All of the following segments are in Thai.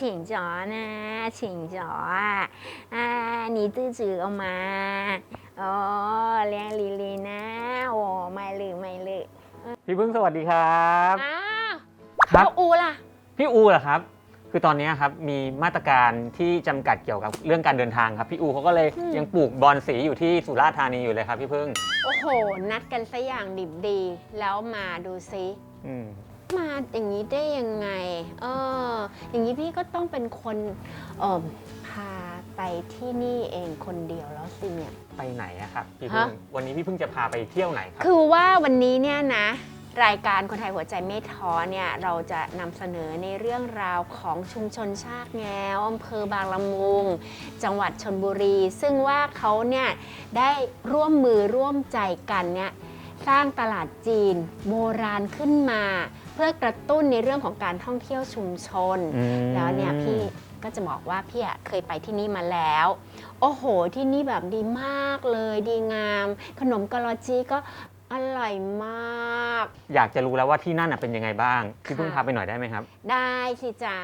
请坐呢，请坐啊！啊，你肚子饿吗？哦，亮丽丽呢？我ไม่ลืมไม่ลืม พี่พึ่งสวัสดีครับ อ้าว ครับ แล้วอูล่ะ พี่อูเหรอครับ คือตอนนี้ครับมีมาตรการที่จำกัดเกี่ยวกับเรื่องการเดินทางครับ พี่อูเขาก็เลย อืม ยังปลูกบอนสีอยู่ที่สุราษฎร์ธานีอยู่เลยครับพี่พึ่ง โอ้โห นัดกันซะอย่างดิบดี แล้วมาดูซิ อืม มาอย่างนี้ได้ยังไง เออ อย่างนี้พี่ก็ต้องเป็นคนเออพาไปที่นี่เองคนเดียวแล้วสิเนี่ย ไปไหนอะครับพี่พึ่งฮะ วันนี้พี่พึ่งจะพาไปเที่ยวไหนครับ คือว่าวันนี้เนี่ยนะ รายการคนไทยหัวใจไม่ท้อเนี่ยเราจะนำเสนอในเรื่องราวของชุมชนชากแง้วอำเภอบางละมุง จังหวัดชนบุรี ซึ่งว่าเขาเนี่ยได้ร่วมมือร่วมใจกันเนี่ยสร้างตลาดจีนโบราณขึ้นมาเพื่อกระตุ้นในเรื่องของการท่องเที่ยวชุมชนอืมแล้วเนี่ยพี่ก็จะบอกว่าพี่อะเคยไปที่นี่มาแล้ว โอ้โห ที่นี่แบบดีมากเลยดีงาม ขนมกะลอจีก็อร่อยมาก อยากจะรู้แล้วว่าที่นั่นน่ะเป็นยังไงบ้างพี่พึ่งค่ะพาไปหน่อยได้ไหมครับ ได้สิจ๋า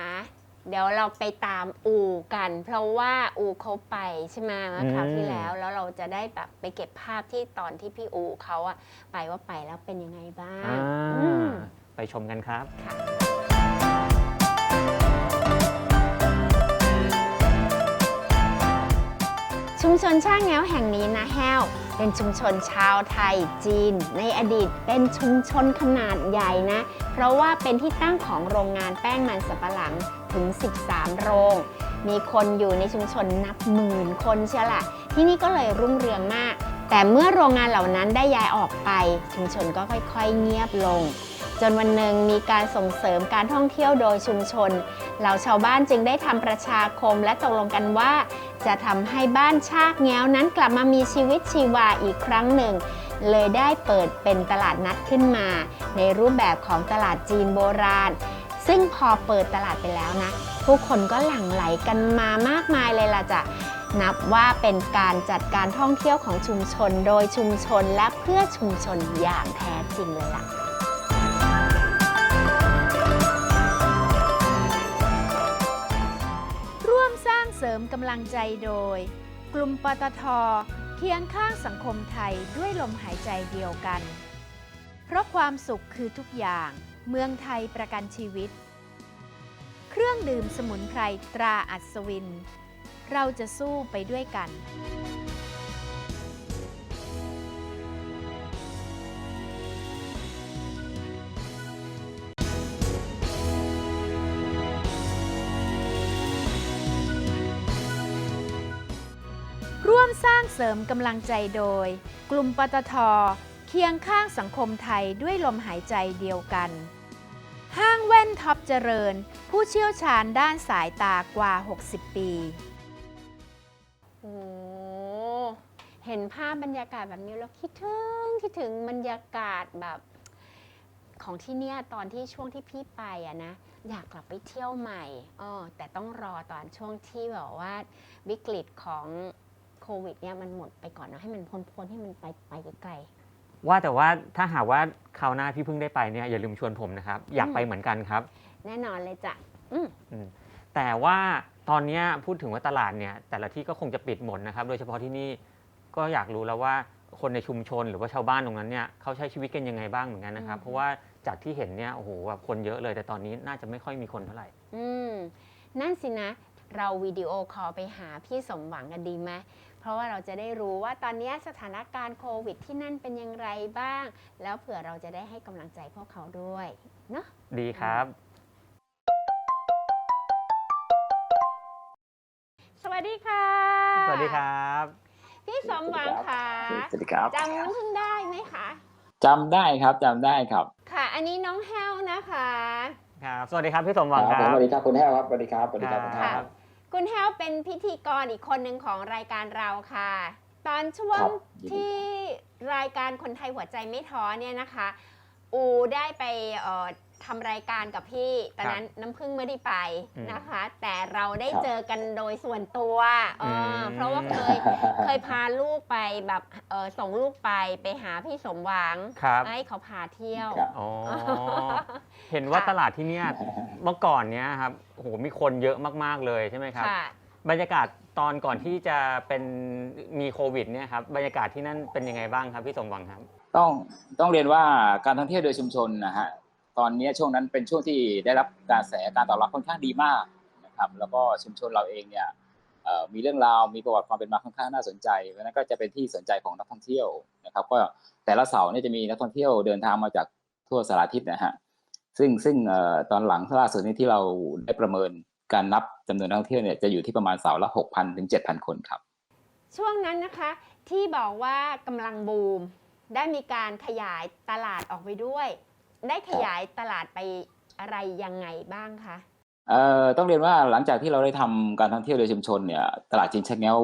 เดี๋ยวเราไปตามอูกัน เพราะว่าอูเขาไปใช่ไหมเมื่อคราวที่แล้ว แล้วเราจะได้แบบไปเก็บภาพที่ตอนที่พี่อูเขาอะไปว่าไปแล้วเป็นยังไงบ้างอ่าอืม ไปชมกันครับ ชุมชนช่างแง้วแห่งนี้นะแห้ว เป็นชุมชนชาวไทยจีน ในอดีตเป็นชุมชนขนาดใหญ่นะ เพราะว่าเป็นที่ตั้งของโรงงานแป้งมันสำปะหลังถึง 13 โรง มีคนอยู่ในชุมชนนับหมื่นคนเชียวล่ะ ที่นี่ก็เลยรุ่งเรืองมาก แต่เมื่อโรงงานเหล่านั้นได้ย้ายออกไป ชุมชนก็ค่อยๆ เงียบลง จนวันหนึ่งมีการส่งเสริมการท่องเที่ยวโดยชุมชน เหล่าชาวบ้านจึงได้ทำประชาคมและตกลงกันว่า จะทำให้บ้านชากแง้วนั้นกลับมามีชีวิตชีวาอีกครั้งหนึ่ง เลยได้เปิดเป็นตลาดนัดขึ้นมา ในรูปแบบของตลาดจีนโบราณ ซึ่งพอเปิดตลาดไปแล้วนะ ผู้คนก็หลั่งไหลกันมามากมายเลยล่ะจ้ะนับว่าเป็นการจัดการท่องเที่ยวของชุมชน โดยชุมชนและเพื่อชุมชนอย่างแท้จริงเลยล่ะ เสริมกำลังใจโดย กลุ่มปตทเคียงข้างสังคมไทยด้วยลมหายใจเดียวกัน เพราะความสุขคือทุกอย่าง เมืองไทยประกันชีวิต เครื่องดื่มสมุนไพรตราอัศวิน เราจะสู้ไปด้วยกัน เสริมกำลังใจโดย กลุ่มปตทเคียงข้างสังคมไทยด้วยลมหายใจเดียวกัน ห้างแว่นท็อปเจริญ ผู้เชี่ยวชาญด้านสายตากว่า 60 ปี โอ้เห็นภาพบรรยากาศแบบนี้แล้วคิดถึงคิดถึงบรรยากาศแบบของที่เนี่ยตอนที่ช่วงที่พี่ไปอะนะอยากกลับไปเที่ยวใหม่เออแต่ต้องรอตอนช่วงที่แบบว่าวิกฤตของ ควิดเนี่ยมันหมดไปก่อนเนอะให้มันพ้นๆให้มันไปไปไกลว่าแต่ว่าถ้าหากว่าคราวหน้าพี่พึ่งได้ไปเนี่ยอย่าลืมชวนผมนะครับ อยากไปเหมือนกันครับ ๆแน่นอนเลยจ้ะอืมอืมแต่ว่าตอนเนี้ยพูดถึงว่าตลาดเนี่ยแต่ละที่ก็คงจะปิดหมดนะครับ โดยเฉพาะที่นี่ก็อยากรู้แล้วว่าคนในชุมชนหรือว่าชาวบ้านตรงนั้นเนี่ยเขาใช้ชีวิตกันยังไงบ้างเหมือนกันนะครับ เพราะว่าจากที่เห็นเนี่ยโอ้โหแบบคนเยอะเลย แต่ตอนนี้น่าจะไม่ค่อยมีคนเท่าไหร่ อืมนั่นสินะ เราวิดีโอคอลไปหาพี่สมหวังกันดีไหม เพราะว่าเราจะได้รู้ว่าตอนนี้สถานการณ์โควิดที่นั่นเป็นอย่างไรบ้าง แล้วเผื่อเราจะได้ให้กำลังใจพวกเขาด้วยเนาะดีครับ สวัสดีค่ะ สวัสดีครับ พี่สมหวังค่ะสวัสดีครับจำน้องพึ่งได้ไหมคะจำได้ครับจำได้ครับ ค่ะ อันนี้น้องแฮวนะคะ ครับ สวัสดีครับพี่สมหวังคผมรับ สวัสดีครับคุณแห้วครับ สวัสดีครับ สวัสดีครับคุณแห้วค่ะครับ คุณแฮวเป็นพิธีกรอีกคนหนึ่งของรายการเราค่ะ ตอนช่วงครับยินดีที่รายการคนไทยหัวใจไม่ท้อเนี่ยนะคะ อูได้ไปเอ่อทำรายการกับพี่ตอนครับนั้นน้ำพึ่งไม่ได้ไปอืมนะคะ แต่เราได้ครับ เจอกันโดยส่วนตัวเอออม เพราะว่าเคย เคยพาลูกไปแบบเออส่งลูกไปไปหาพี่สมหวังครับ ให้เขาพาเที่ยว ครับ อ๋อ เห็นว่าค่ะ ตลาดที่เนี่ยเมื่อก่อนเนี้ยครับโอ้โหมีคนเยอะมาก ๆ เลยใช่ไหมครับ ค่ะ บรรยากาศตอนก่อนที่จะเป็นมีโควิดเนี่ยครับบรรยากาศที่นั่นเป็นยังไงบ้างครับพี่สมหวังครับ ต้องต้องเรียนว่าการท่องเที่ยวโดยชุมชนนะฮะตอนนี้ช่วงนั้นเป็นช่วงที่ได้รับการแสการตอบรับค่อนข้างดีมากนะครับแล้วก็ชุมชนเราเองเนี่ยเอ่อมีเรื่องราวมีประวัติความเป็นมาค่อนข้างน่าสนใจเพราะฉะนั้นก็จะเป็นที่สนใจของนักท่องเที่ยวนะครับก็แต่ละเสาร์เนี่ยจะมีนักท่องเที่ยวเดินทางมาจากทั่วสารทิศนะฮะ ซึ่งซึ่งเอ่อตอนหลังล่าสุดนี้ที่เราได้ประเมินการนับจำนวนนักท่องเที่ยวเนี่ยจะอยู่ที่ประมาณเสาร์ละ 6,000 ถึง 7,000 คนครับ ช่วงนั้นนะคะที่บอกว่ากำลังบูม ได้มีการขยายตลาดออกไปด้วย ได้ขยายตลาดไปอะไรยังไงบ้างคะเอ่อต้องเรียนว่าหลังจากที่เราได้ทำการท่องเที่ยวโดยชุมชนเนี่ยตลาดจีนชะแง้ว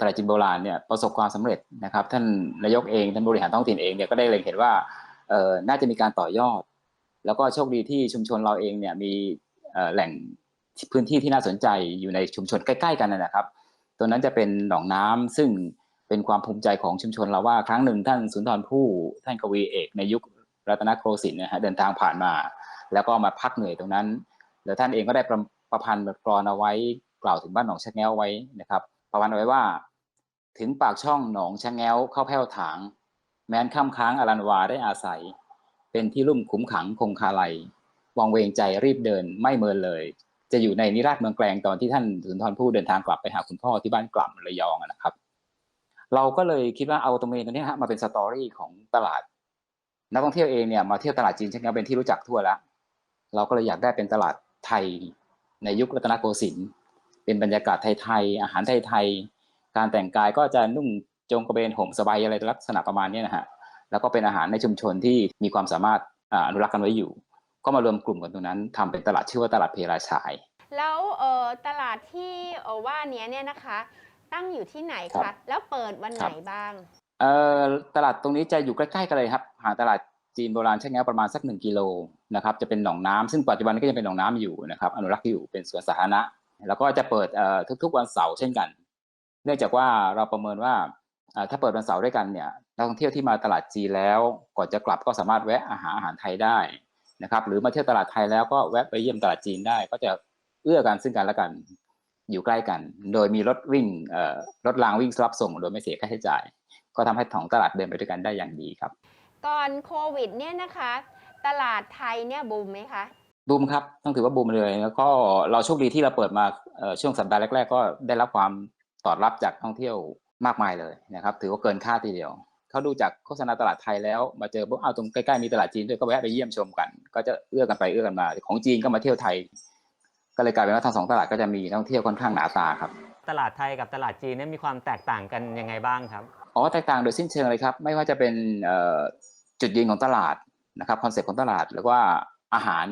ตลาดจีนโบราณเนี่ยประสบความสำเร็จนะครับ ท่านนายกเองท่านบริหารท้องถิ่นเองเนี่ยก็ได้เล็งเห็นว่าเอ่อน่าจะมีการต่อยอด แล้วก็โชคดีที่ชุมชนเราเองเนี่ยมีแหล่งพื้นที่ที่น่าสนใจอยู่ในชุมชนใกล้ ๆ กันนะครับ ตัวนั้นจะเป็นหนองน้ำซึ่งเป็นความภูมิใจของชุมชนเราว่าครั้งหนึ่งท่านสุนทรภู่ท่านกวีเอกในยุครัตนโกสินทร์นะฮะเดินทางผ่านมา แล้วก็มาพักเหนื่อยตรงนั้น แล้วท่านเองก็ได้ประประพันธ์กรอนเอาไว้กล่าวถึงบ้านหนองชะแง้วไว้นะครับ ประพันธ์เอาไว้ว่า ถึงปากช่องหนองชะแง้วเข้าแผ้วถาง แม้นค่ำค้างอรันวาได้อาศัย เป็นที่ลุ่มขุมขังคงคาไลวังเวงใจรีบเดินไม่เมินเลย จะอยู่ในนิราชเมืองแกลงตอนที่ท่านสุนทรภู่เดินทางกลับไปหาคุณพ่อที่บ้านกล่ำระยองนะครับ เราก็เลยคิดว่าเอาตรงนี้ตรงนี้ฮะมาเป็นสตอรี่ของตลาด นักท่องเที่ยวเองเนี่ยมาเที่ยวตลาดจีนชะแง้วเป็นที่รู้จักทั่วแล้ว เราก็เลยอยากได้เป็นตลาดไทยในยุครัตนโกสินทร์เป็นบรรยากาศไทยๆอาหารไทยๆการแต่งกายก็จะนุ่งจงกระเบนห่มสบายอะไรลักษณะประมาณนี้นะฮะ แล้วก็เป็นอาหารในชุมชนที่มีความสามารถอ่าอนุรักษ์กันไว้อยู่ ก็มารวมกลุ่มกันตรงนั้นทำเป็นตลาดชื่อว่าตลาดเพราชาย แล้วเออตลาดที่เออว่าเนี้ยเนี่ยนะคะ ตั้งอยู่ที่ไหนครัคะบแล้วเปิดวันคไหรันบบ้างเอ่อตลาดตรงนี้จะอยู่ใกล้ๆกันเลยครับห่างตลาดจีนโบราณชะแง้วประมาณสักหนึ่งกิโลนะครับจะเป็นหนองน้ำซึ่งปัจจุบันก็ยังเป็นหนองน้ำอยู่นะครับอนุรักษ์อยู่เป็นสวนสาธารณะ แล้วก็จะเปิดเอ่อทุกๆวันเสาร์เช่นกัน เนื่องจากว่าเราประเมินว่าเอ่อถ้าเปิดวันเสาร์ด้วยกันเนี่ย นักท่องเที่ยวที่มาตลาดจีนแล้ว ก่อนจะกลับก็สามารถแวะอาหารอาหารไทยได้นะครับ หรือมาเที่ยวตลาดไทยแล้วก็แวะไปเยี่ยมตลาดจีนได้ ก็จะเอื้อกันซึ่งกันและกันอยู่ใกล้กัน โดยมีรถวิ่งเอ่อรถรางวิ่งรับส่ง โดยไม่เสียค่าใช้จ่าย ก็ทำให้ท้องตลาดเดินไปด้วยกันได้อย่างดีครับ ก่อนโควิดเนี่ยนะคะ ตลาดไทยเนี่ยบูมไหมคะบูมครับต้องถือว่าบูมเลยแล้วก็เราโชคดีที่เราเปิดมาเอ่อช่วงสัปดาห์แรก ๆ ก็ได้รับความตอบรับจากนักท่องเที่ยวมากมายเลยนะครับ ถือว่าเกินคาดทีเดียว เขาดูจากโฆษณาตลาดไทยแล้วมาเจอปุ๊บเอาตรงใกล้ๆมีตลาดจีนด้วยก็แวะไปเยี่ยมชมกัน ก็จะเอื้อกันไปเอื้อกันมา ของจีนก็มาเที่ยวไทย ก็เลยกลายเป็นว่าทั้งสองตลาดก็จะมีนักท่องเที่ยวค่อนข้างหนาตาครับ ตลาดไทยกับตลาดจีนเนี่ยมีความแตกต่างกันยังไงบ้างครับอ๋อแตกต่างโดยสิ้นเชิงเลยครับ ไม่ว่าจะเป็นเอ่อจุดยืนของตลาดนะครับคอนเซ็ปต์ของตลาดหรือว่าอาหาร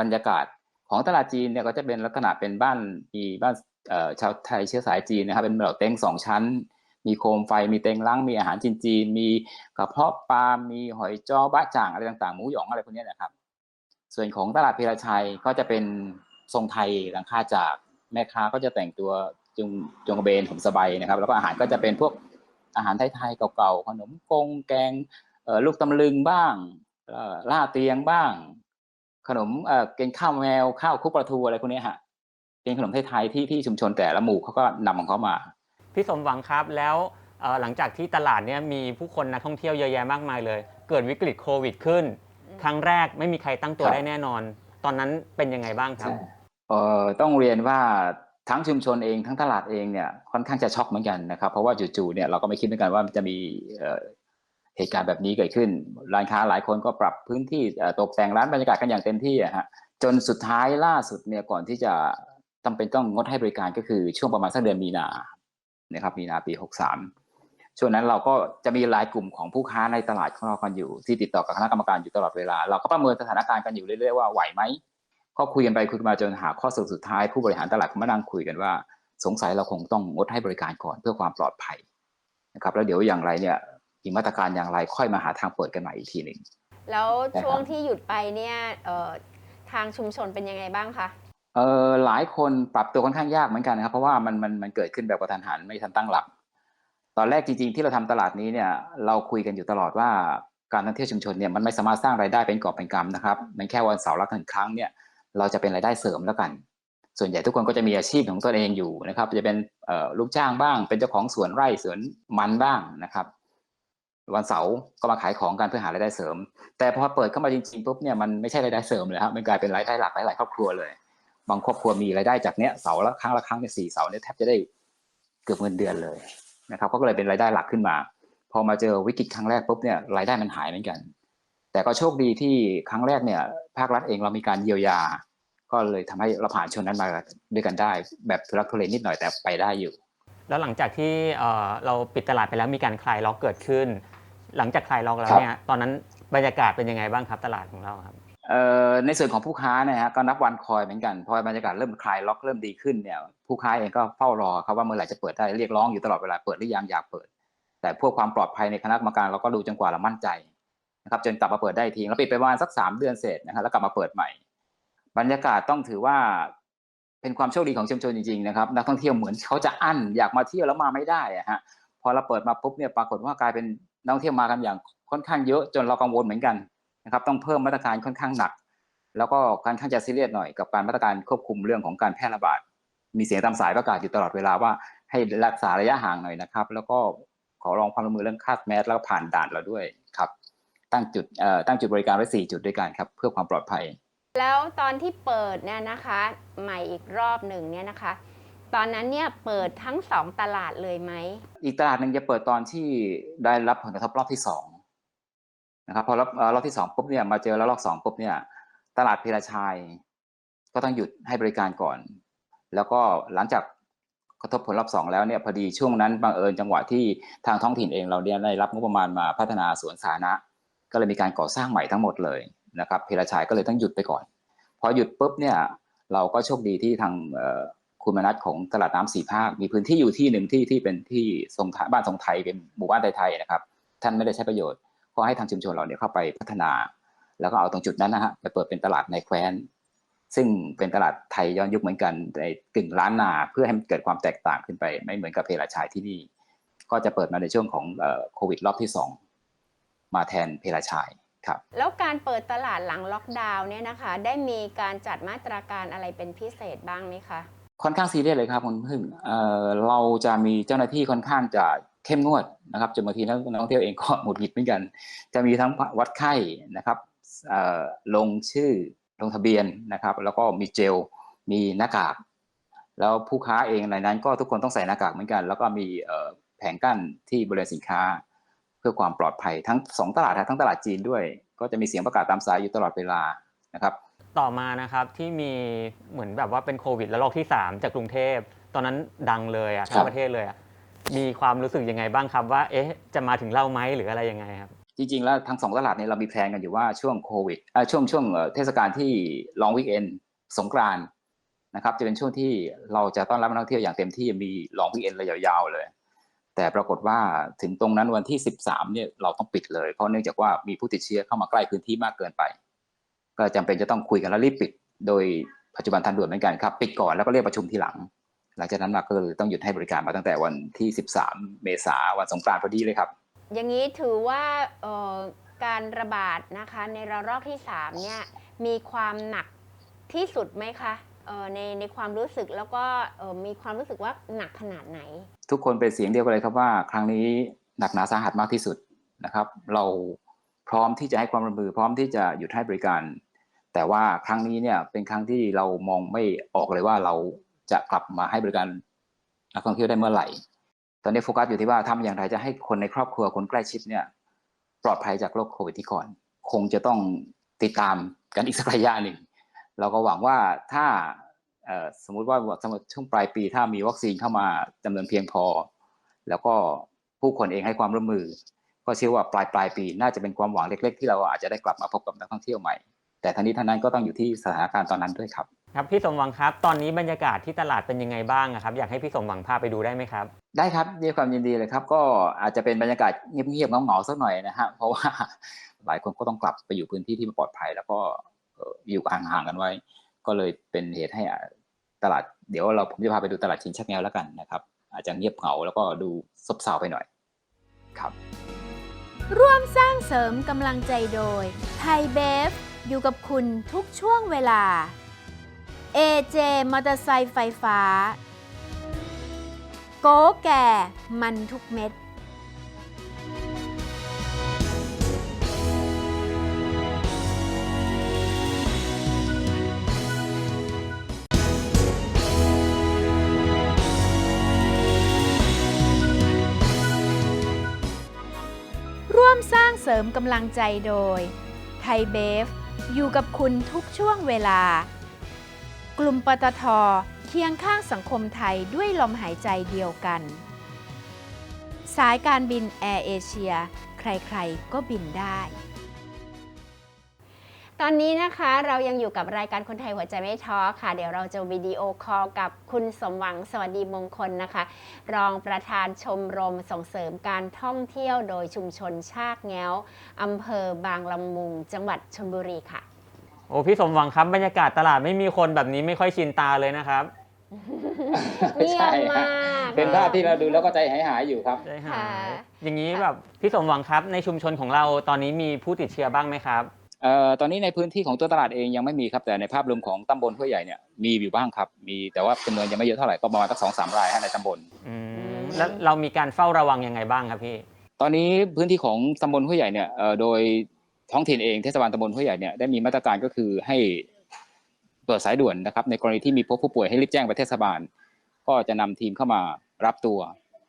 บรรยากาศของตลาดจีนเนี่ยก็จะเป็นลักษณะเป็นบ้านมีบ้านเอ่อชาวไทยเชื้อสายจีนนะครับเป็นแบบเต็งสองชั้น มีโคมไฟมีเต็งล้างมีอาหารจีนจีนๆมีกระเพาะปลา มีหอยจ้อบะจ่างอะไรต่างๆ หมูหยองอะไรพวกนี้นะครับ ส่วนของตลาดพีรชัยก็จะเป็นทรงไทยหลังคาจากแม่ค้าก็จะแต่งตัวจุงจงกระเบนผมสบายนะครับ แล้วก็อาหารก็จะเป็นพวกอาหารไทยๆเก่าๆขนมกงแกงลูกตำลึงบ้างล่าเตียงบ้าง ขนมเอ่อเกงข้าวแมวข้าวคุกปลาทูอะไรพวกนี้ฮะเป็นขนมไทยๆที่ที่ชุมชนแต่ละหมู่เขาก็นำของเขามา พี่สมหวังครับแล้วเอ่อหลังจากที่ตลาดเนี่ยมีผู้คนนักท่องเที่ยวเยอะแยะมากมายเลย เกิดวิกฤตโควิดขึ้นอืมครั้งแรกไม่มีใครตั้งตัวครับได้แน่นอน ตอนนั้นเป็นยังไงบ้างครับเอ่อต้องเรียนว่าทั้งชุมชนเองทั้งตลาดเองเนี่ยค่อนข้างจะช็อกเหมือนกันนะครับ เพราะว่าจู่ๆเนี่ยเราก็ไม่คิดเหมือนกันว่ามันจะมีเอ่อเหตุการณ์แบบนี้เกิดขึ้น ร้านค้าหลายคนก็ปรับพื้นที่เอ่อตกแต่งร้านบรรยากาศกันอย่างเต็มที่อะฮะจนสุดท้ายล่าสุดเนี่ยก่อนที่จะจำเป็นต้องงดให้บริการก็คือช่วงประมาณสักเดือนมีนา นะครับมีนาปี 63 ช่วงนั้นเราก็จะมีรายกลุ่มของผู้ค้าในตลาดของเรากันอยู่ ที่ติดต่อกับคณะกรรมการอยู่ตลอดเวลา เราก็ประเมินสถานการณ์กันอยู่เรื่อยๆว่าไหวไหมก็คุยกันไปคุยมาจนหาข้อสรุปสุดท้ายผู้บริหารตลาดก็มานั่งคุยกันว่า สงสัยเราคงต้องงดให้บริการก่อนเพื่อความปลอดภัยนะครับแล้วเดี๋ยวอย่างไรเนี่ยมีมาตรการอย่างไรค่อยมาหาทางเปิดกันใหม่อีกทีหนึ่งแล้วช่วงที่หยุดไปเนี่ยทางชุมชนเป็นยังไงบ้างคะ เออหลายคนปรับตัวค่อนข้างยากเหมือนกันนะครับ เพราะว่ามันมันมันเกิดขึ้นแบบกระทันหันไม่ทันตั้งหลัก ตอนแรกจริง ๆ ที่เราทำตลาดนี้เนี่ย เราคุยกันอยู่ตลอดว่าการท่องเที่ยวชุมชนเนี่ยมันไม่สามารถสร้างรายได้เป็นกอบเป็นกำนะครับมันแค่วันเสาร์ละหนึ่งครั้งเนี่ยเราจะเป็นรายได้เสริมแล้วกัน ส่วนใหญ่ทุกคนก็จะมีอาชีพของตัวเองอยู่นะครับ จะเป็นลูกจ้างบ้าง เป็นเจ้าของสวนไร่สวนมันบ้างนะครับ วันเสาร์ก็มาขายของกันเพื่อหารายได้เสริม แต่พอเปิดเข้ามาจริงๆปุ๊บเนี่ยมันไม่ใช่รายได้เสริมเลยครับมันกลายเป็นรายได้หลักหลายๆครอบครัวเลย บางครอบครัวมีรายได้จากเนี้ยเสาละครั้งละครั้งเนี่ยสี่เสาเนี่ยแทบจะได้เกือบเงินเดือนเลยนะครับก็เลยเป็นรายได้หลักขึ้นมา พอมาเจอวิกฤตครั้งแรกปุ๊บเนี่ยรายได้มันหายเหมือนกัน แต่ก็โชคดีที่ครั้งแรกเนี่ยภาครัฐเองเรามีการเยียวยา ก็เลยทำให้เราผ่านช่วงนั้นมาด้วยกันได้ แบบทุรักทุเลนิดหน่อยแต่ไปได้อยู่ แล้วหลังจากที่เราปิดตลาดไปแล้วมีการคลายล็อกเกิดขึ้น หลังจากคลายล็อกแล้วเนี่ยตอนนั้นบรรยากาศเป็นยังไงบ้างครับตลาดของเราครับ ในส่วนของผู้ค้านะฮะก็นับวันคอยเหมือนกันพอบรรยากาศเริ่มคลายล็อกเริ่มดีขึ้นเนี่ยผู้ค้าเองก็เฝ้ารอครับว่าเมื่อไหร่จะเปิดได้เรียกร้องอยู่ตลอดเวลาเปิดหรือยังอยากเปิด แต่พวกความปลอดภัยในคณะกรรมการเราก็ดูจนกว่าเรามั่นใจนะครับจนกลับมาเปิดได้อีกทีเราปิดไปประมาณสักสามเดือนเสร็จนะครับแล้วกลับมาเปิดใหม่ บรรยากาศต้องถือว่าเป็นความโชคดีของชุมชนจริงๆนะครับนักท่องเที่ยวเหมือนเขาจะอั้นอยากมาเที่ยวแล้วมาไม่ได้อะฮะพอเราเปิดมาปุ๊บเนี่ยปรากฏว่ากลายเป็นนักท่องเที่ยวมากันอย่างค่อนข้างเยอะจนเรากังวลเหมือนกัน นะครับต้องเพิ่มมาตรการค่อนข้างหนัก แล้วก็ค่อนข้างจะซีเรียสหน่อยกับการมาตรการควบคุมเรื่องของการแพร่ระบาด มีเสียงตามสายประกาศอยู่ตลอดเวลาว่าให้รักษาระยะห่างหน่อยนะครับ แล้วก็ขอรองความร่วมมือเรื่องคาดแมสแล้วก็ผ่านด่านเราด้วยครับ ตั้งจุดเอ่อตั้งจุดบริการไว้สี่จุดด้วยกันครับ เพื่อความปลอดภัย แล้วตอนที่เปิดเนี่ยนะคะ ใหม่อีกรอบหนึ่งเนี่ยนะคะ ตอนนั้นเนี่ยเปิดทั้งสองตลาดเลยไหมอีกตลาดหนึ่งจะเปิดตอนที่ได้รับผลกระทบรอบที่สอง นะครับพอรอบรอบที่สองปุ๊บเนี่ยมาเจอแล้วรอบสองปุ๊บเนี่ยตลาดเพีระชัยก็ต้องหยุดให้บริการก่อน แล้วก็หลังจากกระทบผลรอบสองแล้วเนี่ยพอดีช่วงนั้นบังเอิญจังหวะที่ทางท้องถิ่นเองเราเนี่ยได้รับงบประมาณมาพัฒนาสวนสาธารณะ ก็เลยมีการก่อสร้างใหม่ทั้งหมดเลยนะครับเพีระชัยก็เลยต้องหยุดไปก่อน พอหยุดปุ๊บเนี่ยเราก็โชคดีที่ทางคุณมนัทของตลาดน้ำสี่ภาค มีพื้นที่อยู่ที่หนึ่งที่ที่เป็นที่ทรงไทยบ้านทรงไทยเป็นหมู่บ้านไทยๆนะครับ ท่านไม่ได้ใช้ประโยชน์ ก็ให้ทางชุมชนเราเนี่ยเข้าไปพัฒนา แล้วก็เอาตรงจุดนั้นนะฮะไปเปิดเป็นตลาดในแคว้น ซึ่งเป็นตลาดไทยย้อนยุคเหมือนกันในกึ่งล้านนาเพื่อให้มันเกิดความแตกต่างขึ้นไป ไม่เหมือนกับเพลาชายที่นี่ ก็จะเปิดมาในช่วงของเอ่อโควิดรอบที่สองมาแทนเพลาชายครับแล้วการเปิดตลาดหลังล็อกดาวน์เนี่ยนะคะ ได้มีการจัดมาตรการอะไรเป็นพิเศษบ้างไหมคะค่อนข้างซีเรียสเลยครับคุณพึ่งเอ่อเราจะมีเจ้าหน้าที่ค่อนข้างจะ เข้มงวดนะครับจนบางทีนักนักท่องเที่ยวเองก็หงุดหงิดเหมือนกัน จะมีทั้งวัดไข้นะครับเอ่อลงชื่อลงทะเบียนนะครับ แล้วก็มีเจลมีหน้ากากแล้วผู้ค้าเองในนั้นก็ทุกคนต้องใส่หน้ากากเหมือนกัน แล้วก็มีเอ่อแผงกั้นที่บริเวณสินค้า เพื่อความปลอดภัยทั้งสองตลาดนะทั้งตลาดจีนด้วย ก็จะมีเสียงประกาศตามสายอยู่ตลอดเวลานะครับต่อมานะครับที่มีเหมือนแบบว่าเป็นโควิดระลอกที่ 3 จากกรุงเทพ ตอนนั้นดังเลยอะครัทั้งบประเทศเลยอะ มีความรู้สึกยังไงบ้างครับว่าเอ๊ะจะมาถึงเราไหมหรืออะไรยังไงครับ จริงๆ แล้วทั้งสองตลาดเนี่ยเรามีแพลนกันอยู่ว่าช่วงโควิดช่วงช่วงเทศกาลที่ลองวิกเอนสงกรานนะครับจะเป็นช่วงที่เราจะต้อนรับนักท่องเที่ยวอย่างเต็มที่มีลองวิกเอนระยะยาวเลย แต่ปรากฏว่าถึงตรงนั้นวันที่ 13เนี่ยเราต้องปิดเลยเพราะเนื่องจากว่ามีผู้ติดเชื้อเข้ามาใกล้พื้นที่มากเกินไป ก็จำเป็นจะต้องคุยกันแล้วรีบปิด โดยปัจจุบันทันด่วนเหมือนกันครับปิดก่อนแล้วก็เรียกประชุมทีหลัง หลังจากนั้นมาก็เลยต้องหยุดให้บริการมาตั้งแต่วันที่ 13 เมษาวันสงกรานต์พอดีเลยครับ อย่างนี้ถือว่าเอ่อการระบาดนะคะในระลอกที่3เนี่ยมีความหนักที่สุดไหมคะเอ่อในในความรู้สึกแล้วก็เอ่อมีความรู้สึกว่าหนักขนาดไหน ทุกคนเป็นเสียงเดียวกันเลยครับว่า ครั้งนี้หนักหนาสาหัสมากที่สุดนะครับ เราพร้อมที่จะให้ความร่วมมือพร้อมที่จะหยุดให้บริการ แต่ว่าครั้งนี้เนี่ยเป็นครั้งที่เรามองไม่ออกเลยว่าเรา จะกลับมาให้บริการนักท่องเที่ยวได้เมื่อไหร่ ตอนนี้โฟกัสอยู่ที่ว่าทำอย่างไรจะให้คนในครอบครัวคนใกล้ชิดเนี่ยปลอดภัยจากโรคโควิดที่ก่อน คงจะต้องติดตามกันอีกสักระยะหนึ่ง เราก็หวังว่าถ้าสมมุติว่าสมมติช่วงปลายปีถ้ามีวัคซีนเข้ามาจำนวนเพียงพอ แล้วก็ผู้คนเองให้ความร่วมมือ ก็เชื่อว่าปลายปลายปีน่าจะเป็นความหวังเล็ก ๆ ที่เราอาจจะได้กลับมาพบกับนักท่องเที่ยวใหม่ แต่ทั้งนี้ทั้งนั้นก็ต้องอยู่ที่สถานการณ์ตอนนั้นด้วยครับ ครับพี่สมหวังครับ ตอนนี้บรรยากาศที่ตลาดเป็นยังไงบ้างอะครับอยากให้พี่สมหวังพาไปดูได้ไหมครับ ได้ครับด้วยความยินดีเลยครับ ก็อาจจะเป็นบรรยากาศเงียบๆเหงาๆสักหน่อยนะฮะเพราะว่าหลายคนก็ต้องกลับไปอยู่พื้นที่ที่มันปลอดภัย แล้วก็เอ่ออยู่ห่างๆกันไว้ ก็เลยเป็นเหตุให้อะตลาดเดี๋ยวเราผมจะพาไปดูตลาดชินชักแงวแล้วกันนะครับ อาจจะเงียบเหงาแล้วก็ดูซบเซาไปหน่อยครับ ร่วมสร้างเสริมกำลังใจโดยไทยเบฟอยู่กับคุณทุกช่วงเวลา AJ มอเตอร์ไซค์ไฟฟ้า โกแก่มันทุกเม็ด ร่วมสร้างเสริมกำลังใจโดย ไทยเบฟ อยู่กับคุณทุกช่วงเวลา กลุ่มปตทเคียงข้างสังคมไทยด้วยลมหายใจเดียวกัน สายการบินแอร์เอเชียใครๆก็บินได้ ตอนนี้นะคะเรายังอยู่กับรายการคนไทยหัวใจไม่ท้อค่ะ เดี๋ยวเราจะวิดีโอคอลกับคุณสมหวังสวัสดีมงคลนะคะ รองประธานชมรมส่งเสริมการท่องเที่ยวโดยชุมชนชากแง้วอำเภอบางละมุง จังหวัดชลบุรีค่ะ โอ้พี่สมหวังครับบรรยากาศตลาดไม่มีคนแบบนี้ไม่ค่อยชินตาเลยนะครับเงียบมากเป็นภาพที่เราดูแล้วก็ใจหายหายๆอยู่ครับใช่หาค่ะ ยอย่างนี้แบบพี่สมหวังครับในชุมชนของเราตอนนี้มีผู้ติดเชื้อบ้างไหมครับ เอ่อตอนนี้ในพื้นที่ของตัวตลาดเองยังไม่มีครับแต่ในภาพรวมของตำบลห้วยใหญ่เนี่ยมีอยู่บ้างครับ มีแต่ว่าจำนวนยังไม่เยอะเท่าไหร่ก็ประมาณสักสองสามรายฮะในตำบล อืมอืมแล้วเรามีการเฝ้าระวังยังไงบ้างครับพี่ ตอนนี้พื้นที่ของตำบลห้วยใหญ่เนี่ยเอ่อโดย ท้องถิ่นเองเทศบาลตำบลห้วยใหญ่เนี่ยได้มีมาตรการก็คือให้เปิดสายด่วนนะครับ ในกรณีที่มีพบผู้ป่วยให้รีบแจ้งไปเทศบาล ก็จะนำทีมเข้ามารับตัว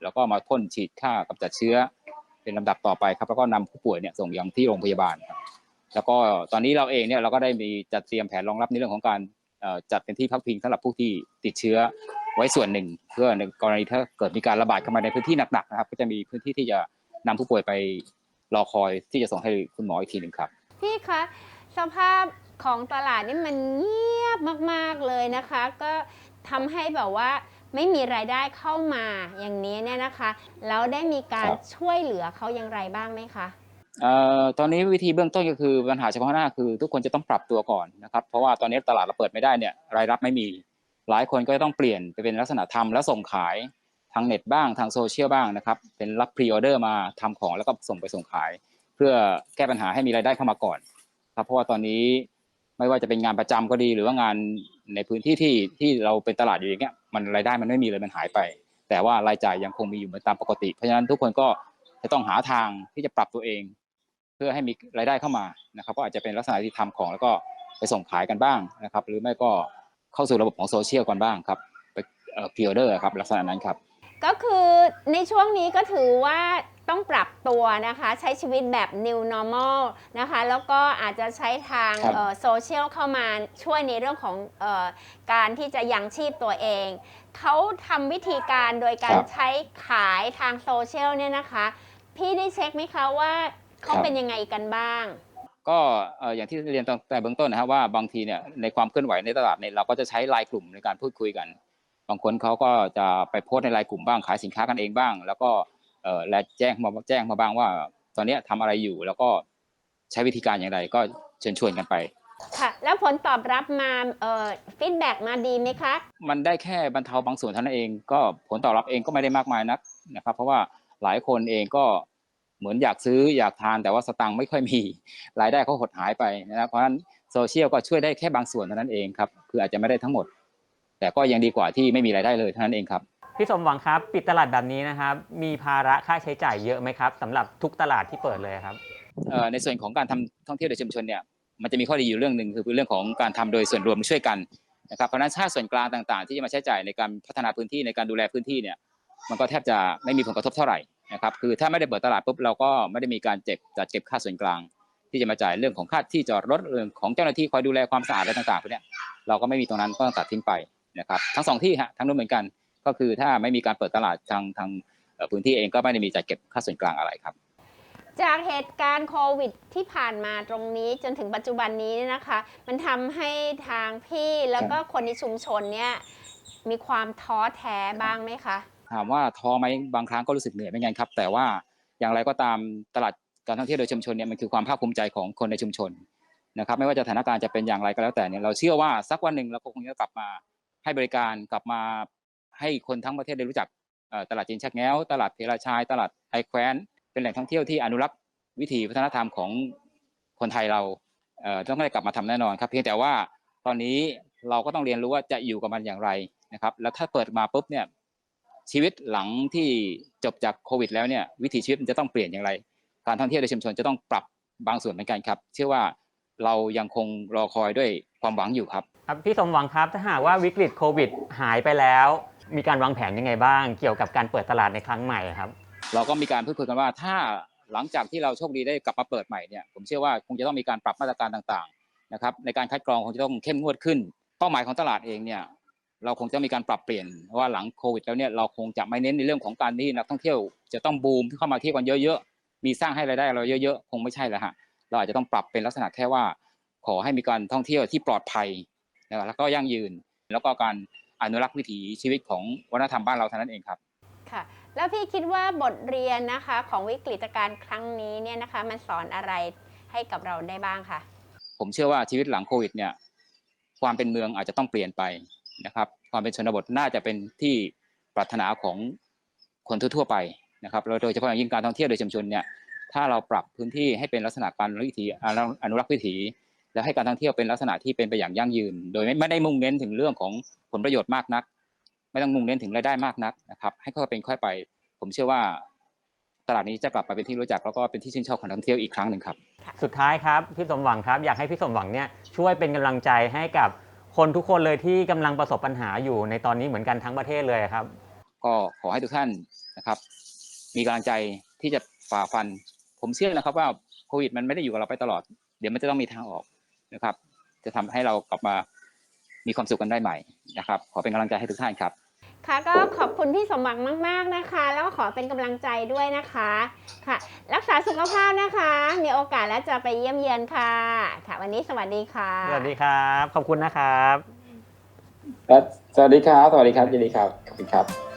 แล้วก็มาพ่นฉีดฆ่ากำจัดเชื้อ เป็นลำดับต่อไปครับ แล้วก็นำผู้ป่วยเนี่ยส่งยังที่โรงพยาบาลครับแล้วก็ตอนนี้เราเองเนี่ยเราก็ได้มีจัดเตรียมแผนรองรับในเรื่องของการจัดเป็นที่พักพิงสำหรับผู้ที่ติดเชื้อไว้ส่วนหนึ่ง เพื่อในกรณีถ้าเกิดมีการระบาดเข้ามาในพื้นที่หนักๆนะครับ ก็จะมีพื้นที่ที่จะนำผู้ป่วยไป รอคอยที่จะส่งให้คุณหมออีกทีหนึ่งครับ พี่คะสภาพของตลาดนี่มันเงียบมากๆเลยนะคะ ก็ทำให้แบบว่าไม่มีรายได้เข้ามาอย่างนี้เนี่ยนะคะแล้วได้มีการครับ ช่วยเหลือเขาอย่างไรบ้างไหมคะ เอ่อตอนนี้วิธีเบื้องต้นก็คือปัญหาเฉพาะหน้าคือ ทุกคนจะต้องปรับตัวก่อนนะครับเพราะว่าตอนนี้ตลาดเราเปิดไม่ได้เนี่ยรายรับไม่มี หลายคนก็ต้องเปลี่ยนไปเป็นลักษณะทำแล้วส่งขาย ทางเน็ตบ้างทางโซเชียลบ้างนะครับ เป็นรับพรีออเดอร์มาทำของแล้วก็ส่งไปส่งขาย เพื่อแก้ปัญหาให้มีรายได้เข้ามาก่อนครับเพราะว่าตอนนี้ไม่ว่าจะเป็นงานประจำก็ดี หรือว่างานในพื้นที่ที่ที่เราเป็นตลาดอยู่อย่างเงี้ยมันรายได้มันไม่มีเลยมันหายไป แต่ว่ารายจ่ายยังคงมีอยู่เหมือนตามปกติ เพราะฉะนั้นทุกคนก็จะต้องหาทางที่จะปรับตัวเอง เพื่อให้มีรายได้เข้ามานะครับ ก็อาจจะเป็นลักษณะที่ทำของแล้วก็ไปส่งขายกันบ้างนะครับ หรือไม่ก็เข้าสู่ระบบของโซเชียลกันบ้างครับไปเอ่อพรีออเดอร์ครับลักษณะนั้นครับ ก็คือในช่วงนี้ก็ถือว่าต้องปรับตัวนะคะใช้ชีวิตแบบ new normal นะคะแล้วก็อาจจะใช้ทางครับโซเชียลเข้ามาช่วยในเรื่องของเออการที่จะยังชีพตัวเอง เขาทำวิธีการโดยการใช้ขายทางโซเชียลเนี่ยนะคะ พี่ได้เช็คไหมคะว่าเขาเป็นยังไงกันบ้าง ก็เอ่ออย่างที่เรียนตั้งแต่เบื้องต้นนะครับว่าบางทีเนี่ยในความเคลื่อนไหวในตลาดเนี่ยเราก็จะใช้ไลน์กลุ่มในการพูดคุยกัน บางคนเขาก็จะไปโพสต์ในไลน์กลุ่มบ้างขายสินค้ากันเองบ้าง แล้วก็เอ่อและแจ้งมาแจ้งมาบ้างว่า ตอนเนี้ยทำอะไรอยู่แล้วก็ใช้วิธีการอย่างไรก็เชิญชวนกันไปค่ะ แล้วผลตอบรับมาเอ่อฟีดแบ็กมาดีไหมคะ มันได้แค่บรรเทาบางส่วนเท่านั้นเองก็ผลตอบรับเองก็ไม่ได้มากมายนักนะครับ เพราะว่าหลายคนเองก็เหมือนอยากซื้ออยากทานแต่ว่าสตังค์ไม่ค่อยมีรายได้เขาหดหายไปนะครับเพราะฉะนั้นโซเชียลก็ช่วยได้แค่บางส่วนเท่านั้นเองครับคืออาจจะไม่ได้ทั้งหมด แต่ก็ยังดีกว่าที่ไม่มีรายได้เลยเท่านั้นเองครับพี่สมหวังครับ ปิดตลาดแบบนี้นะครับมีภาระค่าใช้จ่ายเยอะไหมครับสำหรับทุกตลาดที่เปิดเลยครับเอ่อในส่วนของการทำท่องเที่ยวโดยชุมชนเนี่ยมันจะมีข้อดีอยู่เรื่องหนึ่งคือเรื่องของการทำโดยส่วนรวมช่วยกันนะครับเพราะฉะนั้นค่าส่วนกลางต่างๆ ที่จะมาใช้จ่ายในการพัฒนาพื้นที่ในการดูแลพื้นที่เนี่ยมันก็แทบจะไม่มีผลกระทบเท่าไหร่นะครับคือถ้าไม่ได้เปิดตลาดปุ๊บเราก็ไม่ได้มีการเจ็บจัดเก็บค่าส่วนกลาง ที่จะมาจ่ายเรื่องของค่าที่จอดรถเรื่องของเจ้าหน้าที่คอยดูแลความสะอาดอะไรต่างๆพวกเนี้ยเราก็ไม่มีตรงนั้นก็ต้องตัดทิ้งไป นะครับทั้งสองที่ฮะทั้งนู้นเหมือนกัน ก็คือถ้าไม่มีการเปิดตลาดทางทางเอ่อพื้นที่เองก็ไม่ได้มีจัดเก็บค่าส่วนกลางอะไรครับ จากเหตุการณ์โควิดที่ผ่านมาตรงนี้จนถึงปัจจุบันนี้เนี่ยนะคะ มันทำให้ทางพี่แล้วก็คนในชุมชนเนี่ยมีความท้อแท้บ้างไหมคะถามว่าท้อไหมบางครั้งก็รู้สึกเหนื่อยเหมือนกันครับ แต่ว่าอย่างไรก็ตามตลาดการท่องเที่ยวโดยชุมชนเนี่ยมันคือความภาคภูมิใจของคนในชุมชนนะครับ ไม่ว่าจะสถานการณ์จะเป็นอย่างไรก็แล้วแต่เนี่ยเราเชื่อว่าสักวันหนึ่งเราก็คงจะกลับมา ให้บริการกลับมาให้คนทั้งประเทศได้รู้จักตลาดจีนชักแง้ว ตลาดเพลาชาย ตลาดไอแควนเป็นแหล่งท่องเที่ยวที่อนุรักษ์วิถีวัฒนธรรมของคนไทยเราต้องได้กลับมาทำแน่นอนครับ เพียงแต่ว่าตอนนี้เราก็ต้องเรียนรู้ว่าจะอยู่กับมันอย่างไรนะครับ แล้วถ้าเปิดมาปุ๊บเนี่ยชีวิตหลังที่จบจากโควิด แล้วเนี่ยวิถีชีวิตมันจะต้องเปลี่ยนอย่างไร การท่องเที่ยวในชุมชนจะต้องปรับบางส่วนเหมือนกันครับ เชื่อว่าเรายังคงรอคอยด้วย ความหวังอยู่ครับครับพี่สมหวังครับถ้าหากว่าวิกฤตโควิด หายไปแล้ว มีการวางแผนยังไงบ้าง เกี่ยวกับการเปิดตลาดในครั้งใหม่ครับ เราก็มีการพูดคุยกันว่าถ้าหลังจากที่เราโชคดีได้กลับมาเปิดใหม่เนี่ยผมเชื่อว่าคงจะต้องมีการปรับมาตรการต่างๆนะครับในการคัดกรองคงจะต้องเข้มงวดขึ้น เป้าหมายของตลาดเองเนี่ยเราคงจะมีการปรับเปลี่ยนเพราะว่าหลังโควิด แล้วเนี่ยเราคงจะไม่เน้นในเรื่องของการที่นักท่องเที่ยวจะต้องบูมเข้ามาเที่ยวกันเยอะๆมีสร้างให้รายได้เราเยอะๆคงไม่ใช่แล้วฮะเราอาจจะต้องปรับเป็นลักษณะแค่ว่า ขอให้มีการท่องเที่ยวที่ปลอดภัยนะครับแล้วก็ยั่งยืน แล้วก็การอนุรักษ์วิถีชีวิตของวัฒนธรรมบ้านเราเท่านั้นเองครับค่ะ แล้วพี่คิดว่าบทเรียนนะคะของวิกฤตการณ์ครั้งนี้เนี่ยนะคะ มันสอนอะไรให้กับเราได้บ้างคะผมเชื่อว่าชีวิตหลังโควิดเนี่ยความเป็นเมืองอาจจะต้องเปลี่ยนไปนะครับ ความเป็นชนบทน่าจะเป็นที่ปรารถนาของคนทั่วๆไปนะครับแล้วโดยเฉพาะอย่างยิ่งการท่องเที่ยวโดยชุมชนเนี่ยถ้าเราปรับพื้นที่ให้เป็นลักษณะการวิถีอนุอนุรักษ์วิถี และให้การท่องเที่ยวเป็นลักษณะที่เป็นไปอย่างยั่งยืน โดยไม่ไม่ได้มุ่งเน้นถึงเรื่องของผลประโยชน์มากนัก ไม่ต้องมุ่งเน้นถึงรายได้มากนักนะครับให้ค่อยเป็นค่อยไป ผมเชื่อว่าตลาดนี้จะกลับมาเป็นที่รู้จักแล้วก็เป็นที่ชื่นชอบของนักท่องเที่ยวอีกครั้งหนึ่งครับ สุดท้ายครับพี่สมหวังครับอยากให้พี่สมหวังเนี่ยช่วยเป็นกำลังใจให้กับคนทุกคนเลยที่กำลังประสบปัญหาอยู่ในตอนนี้เหมือนกันทั้งประเทศเลยครับ ก็ขอให้ทุกท่านนะครับ มีกำลังใจที่จะฝ่าฟัน ผมเชื่อนะครับว่าโควิดมันไม่ได้อยู่กับเราไปตลอด เดี๋ยวมันจะต้องมีทางออก นะครับ จะทำให้เรากลับมามีความสุขกันได้ใหม่นะครับ ขอเป็นกำลังใจให้ทุกท่านครับ ค่ะก็ขอบคุณพี่สมหวังมาก ๆนะคะ แล้วก็ขอเป็นกำลังใจด้วยนะคะค่ะ รักษาสุขภาพนะคะ มีโอกาสแล้วจะไปเยี่ยมเยือนค่ะค่ะ วันนี้สวัสดีค่ะสวัสดีครับ ขอบคุณนะครับสวัสดีครับสวัสดีครับยินดีครับขอบคุณครับ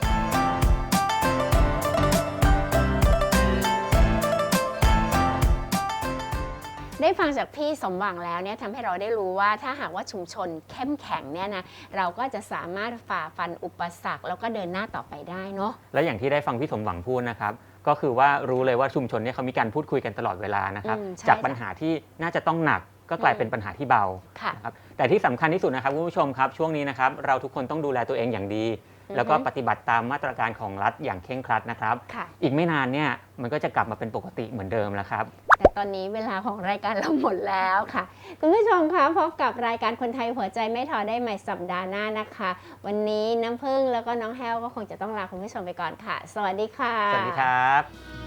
จากพี่สมหวังแล้วเนี่ยทำให้เราได้รู้ว่าถ้าหากว่าชุมชนเข้มแข็งเนี่ยนะเราก็จะสามารถฝ่าฟันอุปสรรค แล้วก็เดินหน้าต่อไปได้เนาะและอย่างที่ได้ฟังพี่สมหวังพูดนะครับก็คือว่ารู้เลยว่าชุมชนเนี่ยเขามีการพูดคุยกันตลอดเวลานะครับอืมใช่จากปัญหาที่น่าจะต้องหนักก็กลายเป็นปัญหาที่เบาค่ะ นะครับแต่ที่สำคัญที่สุดนะครับคุณผู้ชมครับช่วงนี้นะครับเราทุกคนต้องดูแลตัวเองอย่างดีอือฮึ แล้วก็ปฏิบัติตามมาตรการของรัฐอย่างเคร่งครัดนะครับ ค่ะ อีกไม่นานเนี่ยมันก็จะกลับมาเป็นปกติเหมือนเดิมแล้วครับ แต่ตอนนี้เวลาของรายการเราหมดแล้วค่ะ คุณผู้ชมคะพบกับรายการคนไทยหัวใจไม่ท้อได้ใหม่สัปดาห์หน้านะคะ วันนี้น้ำพึ่งแล้วก็น้องแฮวก็คงจะต้องลาคุณผู้ชมไปก่อนค่ะ สวัสดีค่ะ สวัสดีครับ